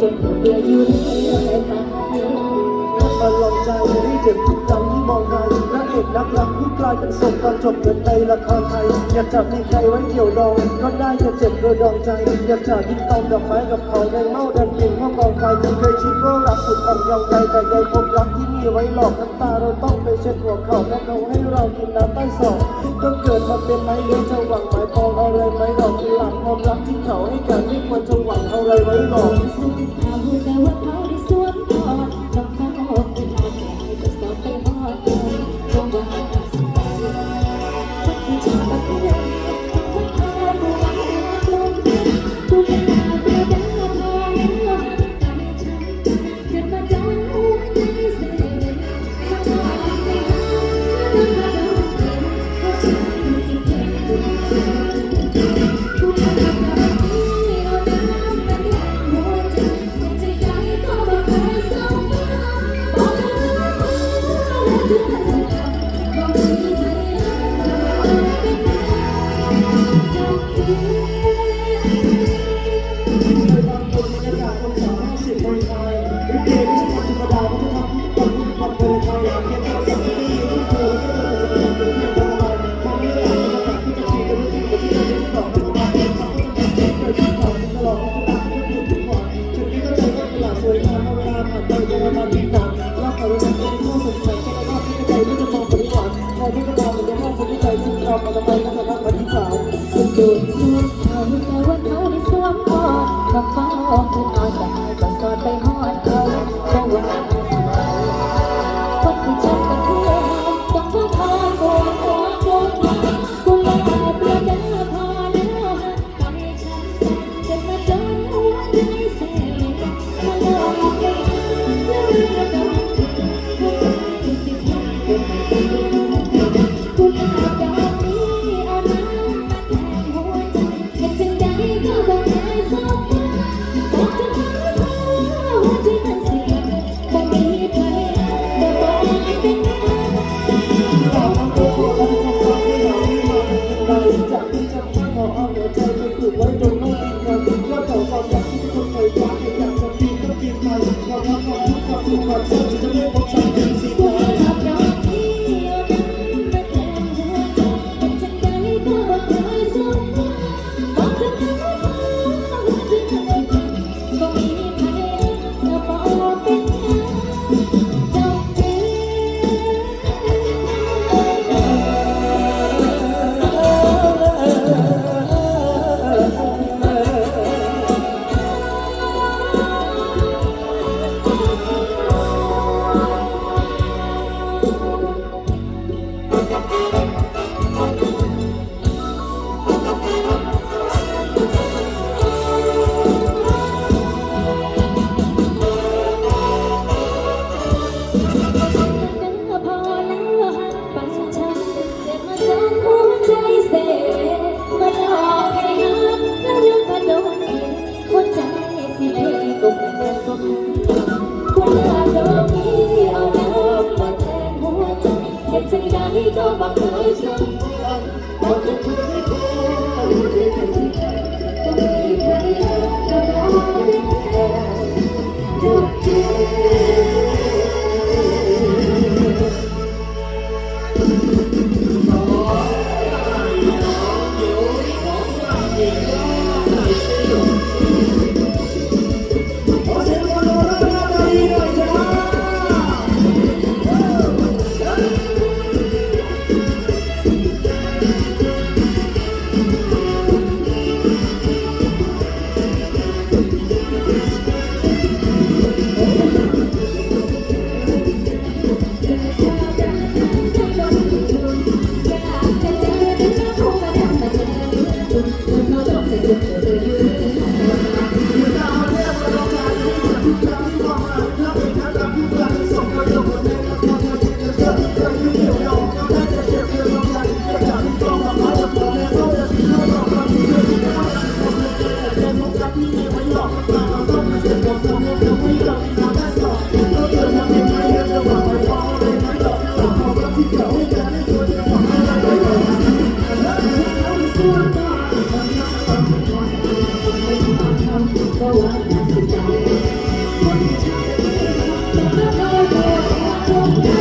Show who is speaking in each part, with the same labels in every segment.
Speaker 1: จะเจ็บปวดเดืออยู่เรื่อยไป
Speaker 2: มา นักรักผู้กลายเป็นศพตอนจบเหมือนในละครไทย อยากจะมีใครไว้เกี่ยวดอง ก็ได้แค่เจ็บโดยดองใจ อยากจะยิ้มตอมดอกไม้กับเขาแดงเมาดันกลิ่นข้ากองไฟเคยคิดว่ารักสุดอ่อนยองใจแต่ยังพบรักที่มีไว้หลอกน้ำตาเราต้องไปเช็ดหัวเข่าเพราะเขาให้เรากินน้ำใต้ศอกก็เกิดมาเป็นไม้เลี้ยงจะหวังหมายปองอะไรไหมดอกหลังความรักที่เขาให้กันไม่ควรจะหวังอะไรไว้หรอก
Speaker 1: เขาแต่ว่าเขาได้ ที่ บั
Speaker 2: ติพอที่จะในห้คนที่ใจที่เรามาทำไมก็จะทำมาที่สาว
Speaker 1: สุดดูสุดเขาแต่ว่าเขาได้สวมกอดกับฟ้าคือเอาแต่ก็สอดไปหอดเขาก็ว่าคนที่ฉันเป็นผู้ต้องพาพาตัวตัวจงมากุหลาเปลี่ยนเดิพอแล้วใจฉันจะมาจนหัวใจเสียมาลอกให้แล้วเราโดน ปีนก็ปีน
Speaker 2: ไปความรักความทุกข์ความสุขความเศร้าจะไม่
Speaker 1: ว Thank.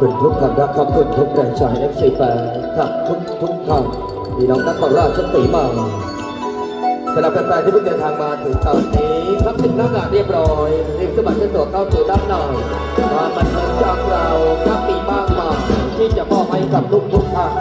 Speaker 1: คุณทุกท่านนะ
Speaker 2: ขอบ
Speaker 3: คุณทุกแรงใจเอฟซีแฟนครับทุกทุกท่านมีน้องนักข่าวราชสีมาสำหรับแฟนๆที่เพิ่งเดินทางมาถึงตอนนี้ครับถึงหน้างานเรียบร้อยรีบสมัครเส้นตัวเข้าสู่ด้านหน่อยมาบันเทิงจากเราครับมีมากมายที่จะมอบให้กับทุกทุกท่าน